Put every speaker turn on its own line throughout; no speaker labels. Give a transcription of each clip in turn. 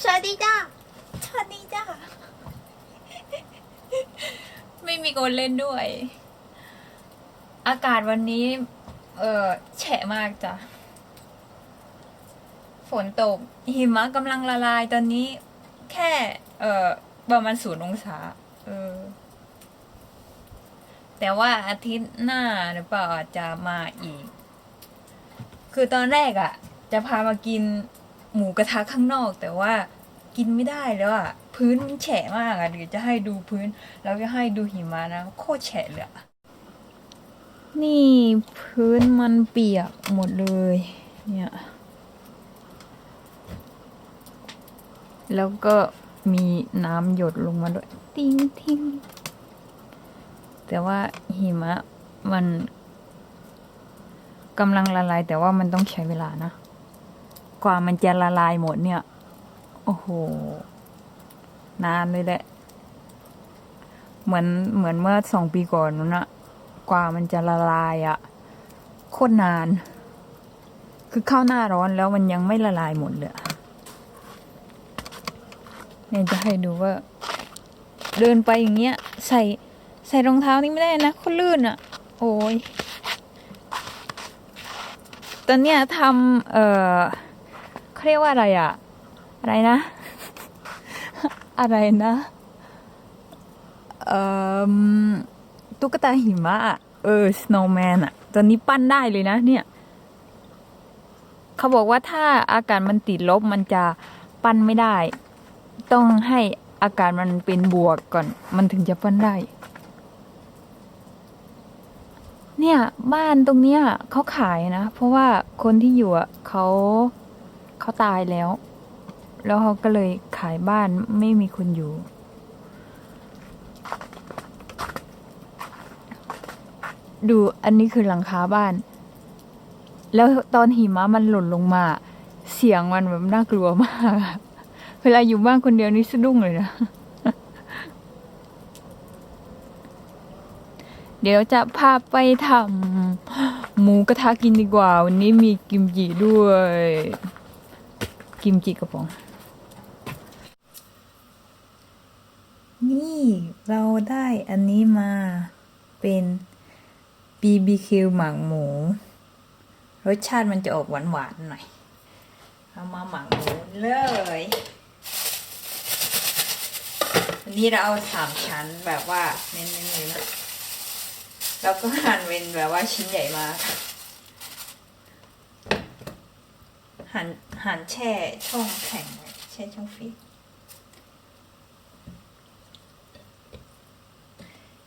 สวัสดีจ้าสวัสดีจ้า
ไม่มีคนเล่นด้วย อากาศวันนี้ เออแฉะมากจ้ะ ฝนตก หิมะกำลังละลายตอนนี้ แค่ เออประมาณศูนย์องศา เออ แต่ว่าอาทิตย์หน้าหรือเปล่าอาจจะมาอีก คือตอนแรกอะ่ะ จะพามากิน หมูกระทะข้างนอก แต่ว่ากินไม่ได้แล้วอะ่ะพื้นมันแฉะมากอะเดี๋ยวจะให้ดูพื้น แล้วก็ให้ดูหิมะนะโคตรแฉะเลยอะนี่พื้นมันเปียกหมดเลย เนี่ย แล้วก็มีน้ำหยดลงมาด้วย ติ้งทิ้งแต่ว่าหิมะมันกำลังละลายแต่ว่ามันต้องใช้เวลานะ กว่ามันจะละลายหมดเนี่ย โอ้โห นานเลยแหละ เหมือนเหมือนเมื่อสองปีก่อนนู้นอะกว่ามันจะละลายอะโคตรนาน คือเข้าหน้าร้อนแล้วมันยังไม่ละลายหมดเลยเนี่ยจะให้ดูว่า เดินไปอย่างเงี้ย ใส่ใส่รองเท้านี่ไม่ได้นะคตรลื่นอะโอ้ยตอนเนี้ยทำเอ่อ เขาเรียกว่าอะไรอะอะไรนะ อะไรนะเอ่อตุ๊กตาหิมะเออ snowman อะตอนนี้ปั้นได้เลยนะ เนี่ย เขาบอกว่าถ้าอากาศมันติดลบมันจะปั้นไม่ได้ ต้องให้อากาศมันเป็นบวกก่อน มันถึงจะปั้นได้ เนี่ย บ้านตรงเนี้ยเขาขายนะ เพราะว่าคนที่อยู่อะเขา เขาตายแล้ว แล้วเขาก็เลยขายบ้านไม่มีคนอยู่ ดูอันนี้คือหลังคาบ้าน แล้วตอนหิมะมันหล่นลงมา เสียงมันแบบน่ากลัวมากอะเวลาอยู่บ้านคนเดียวนี่สะดุ้งเลยนะเดี๋ยวจะพาไปทำหมูกระทะกินดีกว่า วันนี้มีกิมจิด้วย กิมจิกระป๋อง นี่เราได้อันนี้มาเป็น BBQ หมักหมู รสชาติมันจะออกหวานๆหน่อย เอามาหมักหมูเลยวันนี้เราเอาสามชั้นแบบว่าเน้นๆเลยนะแล้วก็หั่นเป็นแบบว่าชิ้นใหญ่มาก หั่นหั่นแช่ช่องแข็งแช่ช่องฟรี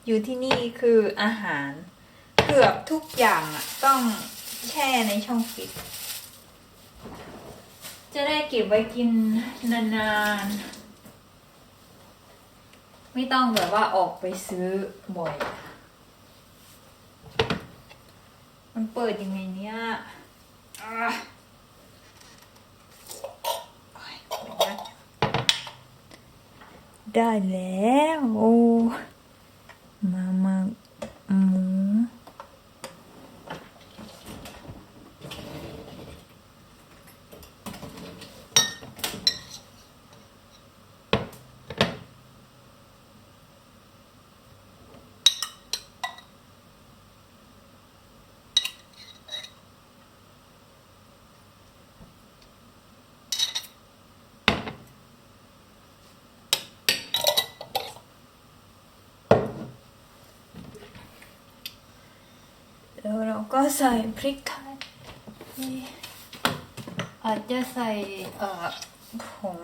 อยู่ที่นี่คืออาหารเกือบทุกอย่างอะต้องแช่ในช่องฟรีจะได้เก็บไว้กินนานๆ ไม่ต้องแบบว่าออกไปซื้อบ่อย มันเปิดยังไงเนี่ยอะโอ๊ยเปิดยาก ได้แล้ว โอ้ มามาหมู ก็ใส่พริกไทยอาจจะใส่เอ่อผง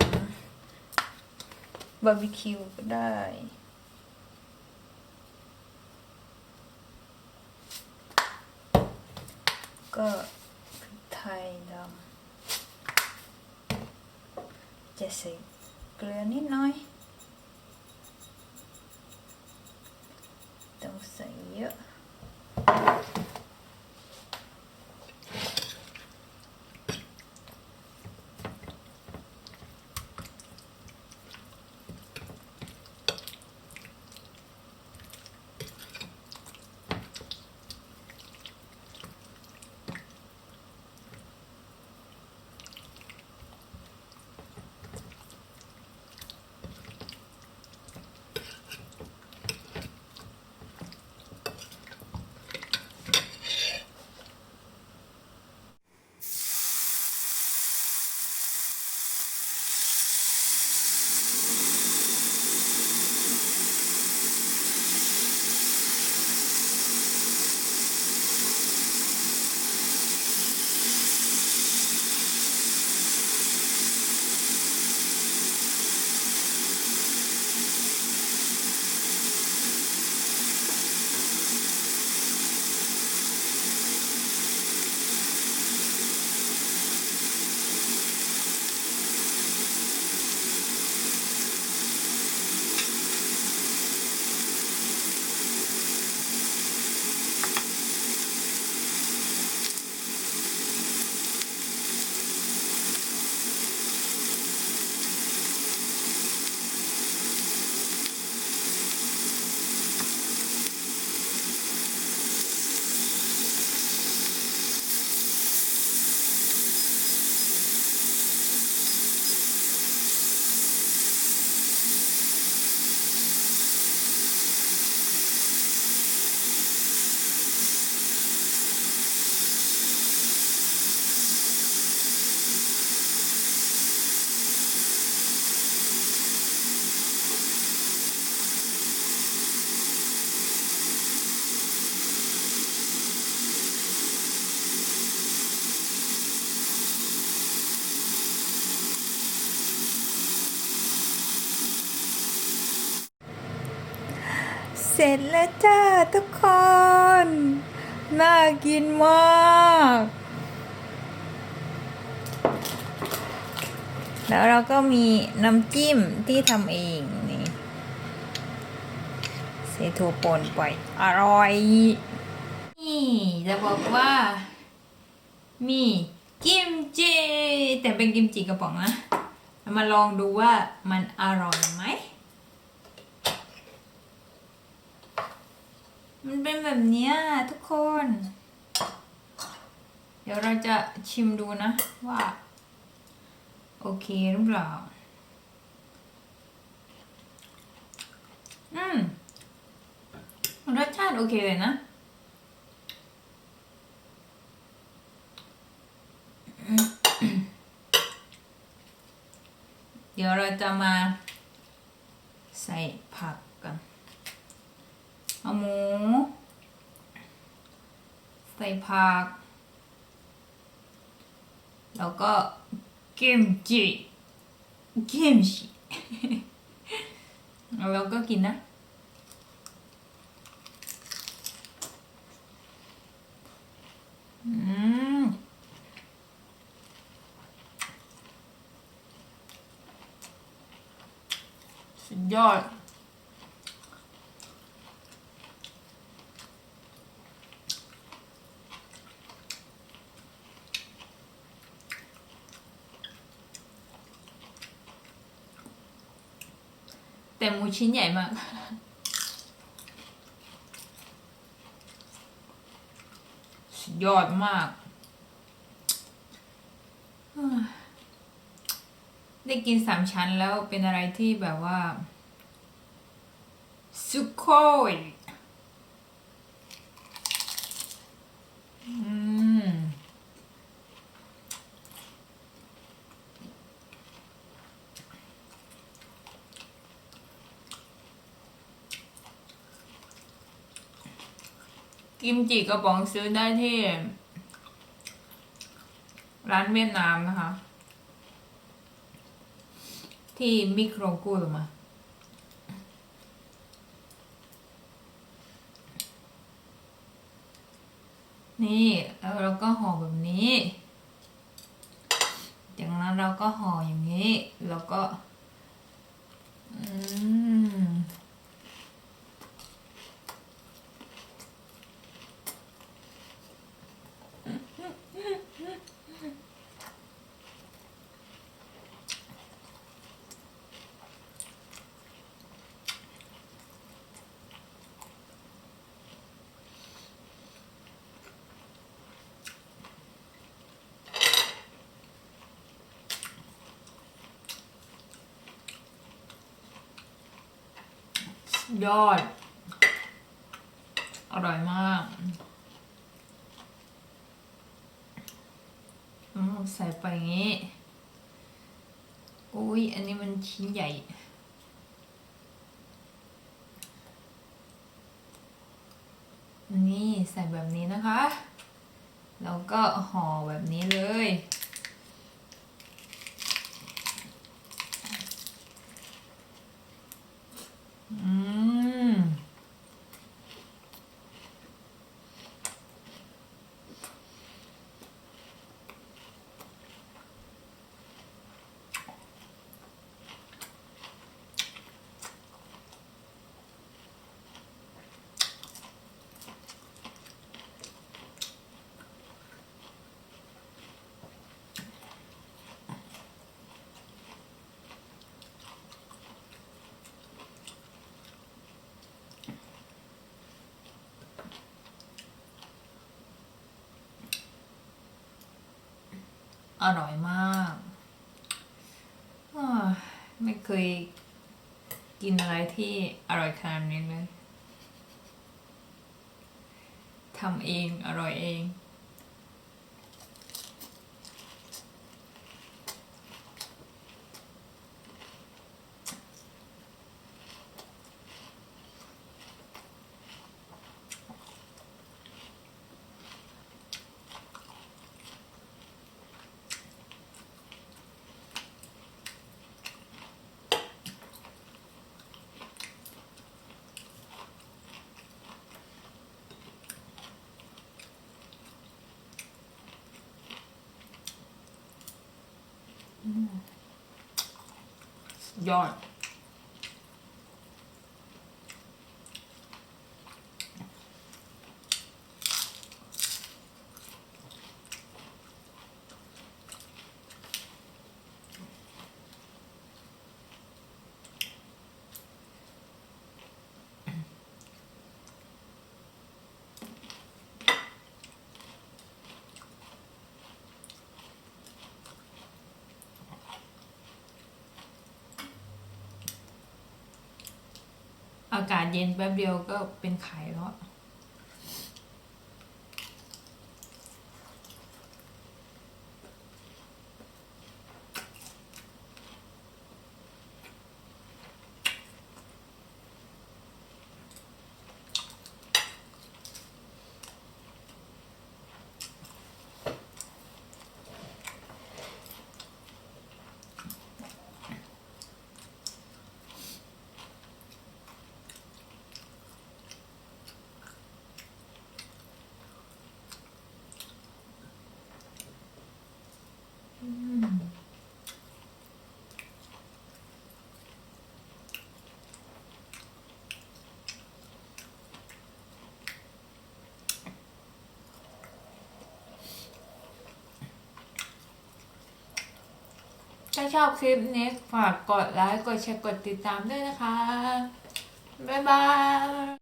บาร์บีคิวก็ได้ก็พริกไทยดำจะใส่เกลือนิดหน่อย ต้องใส่เยอะ ร็จแล้วจ้าทุกคน น่ากินมากแล้วเราก็มีน้ำจิ้มที่ทำเองนี่เซโทปนไปอร่อย นี่จะบอกว่า มีกิมจิแต่เป็นกิมจิกระป๋องนะ มาลองดูว่ามันอร่อยไหม มันเป็นแบบเนี้ยทุกคน เดี๋ยวเราจะชิมดูนะว่า โอเคหรือเปล่า อืม รสชาติโอเคเลยนะเดี๋ยวเราจะมาใส่ผักกัน เอาหมู ใส่ผัก แล้วก็เกมจิกิมจิแล้วก็กินนะอืมสุดยอด แต่หมูชิ้นใหญ่มาก สุดยอดมาก ได้กินสามชั้นแล้วเป็นอะไรที่แบบว่า สุดโคย กิมจิกระป๋องซื้อได้ที่ ร้านเวียดนามนะคะ ที่มิโครกูลมานี่แล้วเราก็ห่อแบบนี้ จากนั้นเราก็ห่ออย่างนี้ แล้วก็ ยอด อร่อยมาก ใส่ไปงี้ อุ้ยอันนี้มันชิ้นใหญ่ นี่ใส่แบบนี้นะคะ แล้วก็ห่อแบบนี้เลย อร่อยมากไม่เคยกินอะไรที่อร่อยขนาดนี้เลยทำเองอร่อยเอง ยอ อากาศเย็นแป๊บเดียวก็เป็นไข่แล้ว ถ้าชอบคลิปนี้ฝากกดไลค์ กดแชร์ กดติดตามด้วยนะคะ บ๊ายบาย